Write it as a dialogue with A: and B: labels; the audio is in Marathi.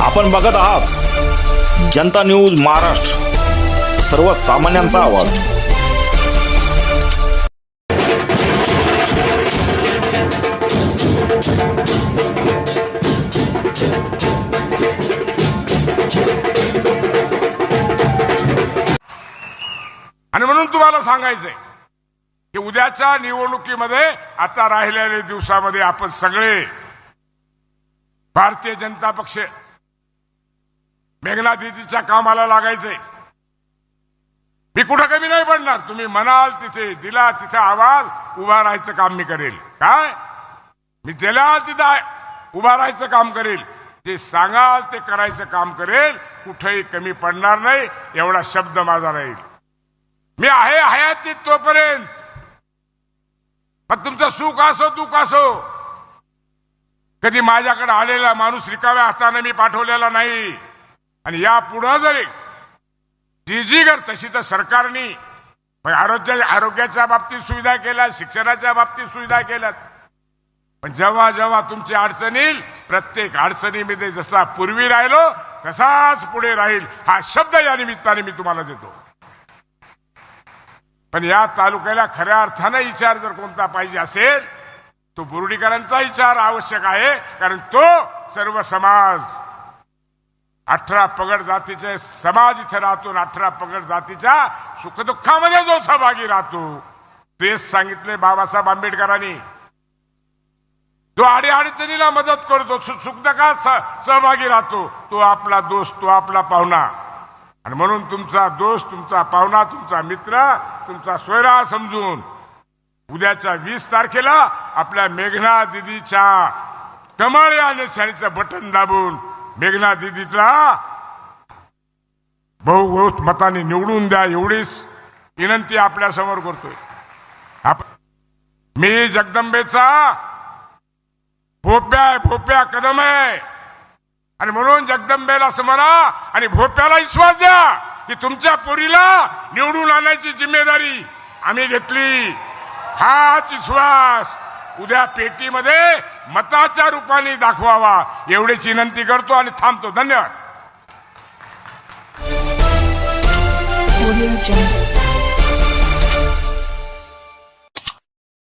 A: आपण बघत आहात. जनता न्यूज महाराष्ट्र. सर्वसामान्यांचा आवाज.
B: आणि म्हणून तुम्हाला सांगायचंय की उद्याच्या निवडणुकीमध्ये आता राहिलेल्या दिवसामध्ये आपण सगळे भारतीय जनता पक्ष मेघना दिदीच्या कामाला लागायचंय मी कुठं कमी नाही पडणार. तुम्ही म्हणाल तिथे दिला तिथे आवाज उभा राहायचं काम मी करेल. काय? मी दिला तिथं उभा राहायचं काम करेल. जे सांगाल ते करायचं काम करेल. कुठेही कमी पडणार नाही एवढा शब्द माझा राहील. मी आहे हयातीत तोपर्यंत. मग तुमचं सुख असो दुःख असो कधी माझ्याकडे आलेला माणूस रिकाव्या हाताने मी पाठवलेला नाही. आणि या पुढं जरी जी जी कर तशी तर सरकारने आरोग्य आरोग्याच्या बाबतीत सुविधा केल्या शिक्षणाच्या बाबतीत सुविधा केल्यात. पण जेव्हा जेव्हा तुमची अडचण येईल प्रत्येक अडचणीमध्ये जसा पूर्वी राहिलो तसाच पुढे राहील. हा शब्द या निमित्ताने मी तुम्हाला देतो. पण या तालुक्याला खऱ्या अर्थानं विचार जर कोणता पाहिजे असेल तो बुरुडीकरांचा विचार आवश्यक आहे कारण तो सर्व समाज अठरा पगड जातीचे समाज इथे राहतो अठरा पगड जातीच्या सुखदुःखामध्ये जो सहभागी राहतो तेच सांगितले बाबासाहेब आंबेडकरांनी. जो अडीअडचणीला मदत करतो सु- सुखदुःखात सहभागी राहतो तो आपला दोस्त तो आपला पाहुणा. आणि म्हणून तुमचा दोस्त तुमचा पाहुणा तुमचा मित्र तुमचा सोयरा समजून उद्याच्या वीस तारखेला आपल्या मेघना दिदीच्या कमळ या निशाणीचं बटन दाबून मेघना दिदीला बहुघोष मताने निवडून द्या एवढीच विनंती आपल्यासमोर करतोय. आप- मी जगदंबेचा भोप्या आहे भोप्या कदम आहे. आणि म्हणून जगदंबेला समरा आणि भोप्याला विश्वास द्या की तुमच्या पोरीला निवडून आणायची जिम्मेदारी आम्ही घेतली. हाच विश्वास. उद्या पेटीमध्ये मताच्या रूपाने दाखवावा. एवढीच विनंती करतो आणि थांबतो. धन्यवाद.